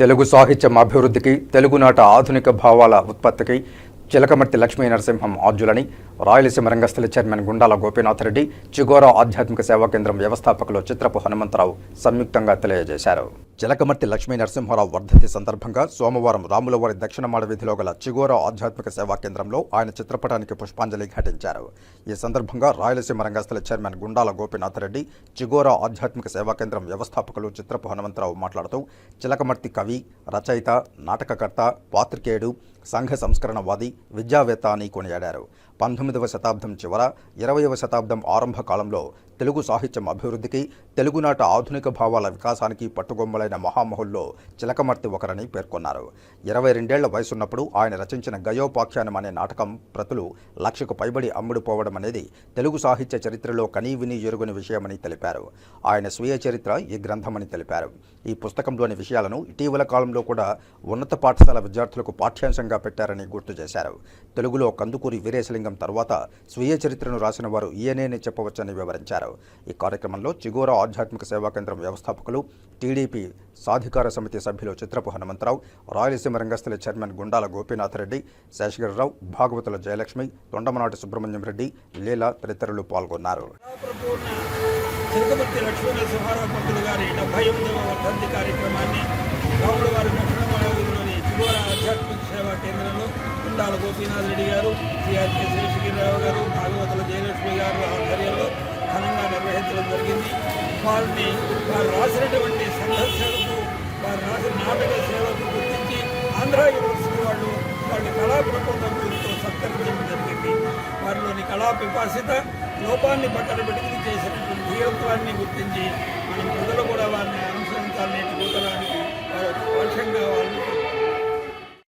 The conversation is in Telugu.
తెలుగు సాహిత్యం అభివృద్ధికి తెలుగునాట ఆధునిక భావాల ఉత్పత్తికి చిలకమర్తి లక్ష్మీ నరసింహం ఆద్యులని రాయలసీమ రంగస్థల చైర్మన్ గుండాల గోపీనాథ్ రెడ్డి చిగోరా ఆధ్యాత్మిక సేవా కేంద్రం వ్యవస్థాపకులు చిత్రపు హనుమంతరావు సంయుక్తంగా తెలియజేశారు. చిలకమర్తి లక్ష్మీ నరసింహారావు వర్ధంతి సందర్భంగా సోమవారం రాములవారి దక్షిణమాడ వీధిలో గల చిగోరా ఆధ్యాత్మిక సేవా కేంద్రంలో ఆయన చిత్రపటానికి పుష్పాంజలి ఘటించారు. ఈ సందర్భంగా రాయలసీమ రంగస్థల చైర్మన్ గుండాల గోపీనాథ్ రెడ్డి చిగోరా ఆధ్యాత్మిక సేవా కేంద్రం వ్యవస్థాపకులు చిత్రపు హనుమంతరావు మాట్లాడుతూ చిలకమర్తి కవి రచయిత నాటకకర్త పాత్రికేయుడు సంఘ సంస్కరణవాది విద్యావేత్త అని కొనియాడారు. పంతొమ్మిదవ శతాబ్దం చివర ఇరవయవ శతాబ్దం ఆరంభ కాలంలో తెలుగు సాహిత్యం అభివృద్ధికి తెలుగునాట ఆధునిక భావాల వికాసానికి పట్టుగొమ్మలైన మహామహుల్లో చిలకమర్తి ఒకరని పేర్కొన్నారు. ఇరవై రెండేళ్ళ వయసున్నప్పుడు ఆయన రచించిన గయోపాఖ్యానం అనే నాటకం ప్రతులు లక్షకు పైబడి అమ్ముడుపోవడం అనేది తెలుగు సాహిత్య చరిత్రలో కనీ విని ఎరుగని విషయమని తెలిపారు. ఆయన స్వీయ చరిత్ర ఈ గ్రంథమని తెలిపారు. ఈ పుస్తకంలోని విషయాలను ఇటీవల కాలంలో కూడా ఉన్నత పాఠశాల విద్యార్థులకు పాఠ్యాంశంగా పెట్టారని గుర్తు చేశారు. తెలుగులో కందుకూరి వీరేశలింగం తర్వాత స్వీయ చరిత్రను రాసిన వారు ఈయనేని చెప్పవచ్చని వివరించారు. ఈ కార్యక్రమంలో చిగోర ఆధ్యాత్మిక సేవా కేంద్రం వ్యవస్థాపకులు టీడీపీ సాధికార సమితి సభ్యులు చిత్రపు హనుమంతరావు రాయలసీమ రంగస్థల చైర్మన్ గుండాల గోపీనాథ్ రెడ్డి శేషగిరిరావు భాగవతుల జయలక్ష్మి తొండమనాటి సుబ్రహ్మణ్యం రెడ్డి లీలా తదితరులు పాల్గొన్నారు. తిరుపతి లక్ష్మీ నరసింహారావు పంతులు గారి డెబ్బై ఎనిమిదవ వర్ధంతి కార్యక్రమాన్ని రాముడు వారి హైదరాబాద్ సేవా కేంద్రంలో ఉండాల గోపీనాథ్ రెడ్డి గారు సిఆర్కే శేషగిరిరావు గారు భాగవతుల జయలక్ష్మి గారు ఆధ్వర్యంలో ఘనంగా నిర్వహించడం జరిగింది. వారిని వారు రాసినటువంటి సంఘర్షణకు వారు రాసిన నాటక సేవకు గుర్తించి ఆంధ్ర యూనివర్సిటీ వాళ్ళు వారిని కళా ప్రబోధం గురించి సత్కరించడం జరిగింది. వారిలోని కళా పిపాసిత లోపాన్ని పట్టణ పెట్టుకుని చేసినటువంటి ధీరత్వాన్ని గుర్తించి మనం ప్రజలు కూడా వారిని అనుసరించాలని నూతనానికి వారు పక్షంగా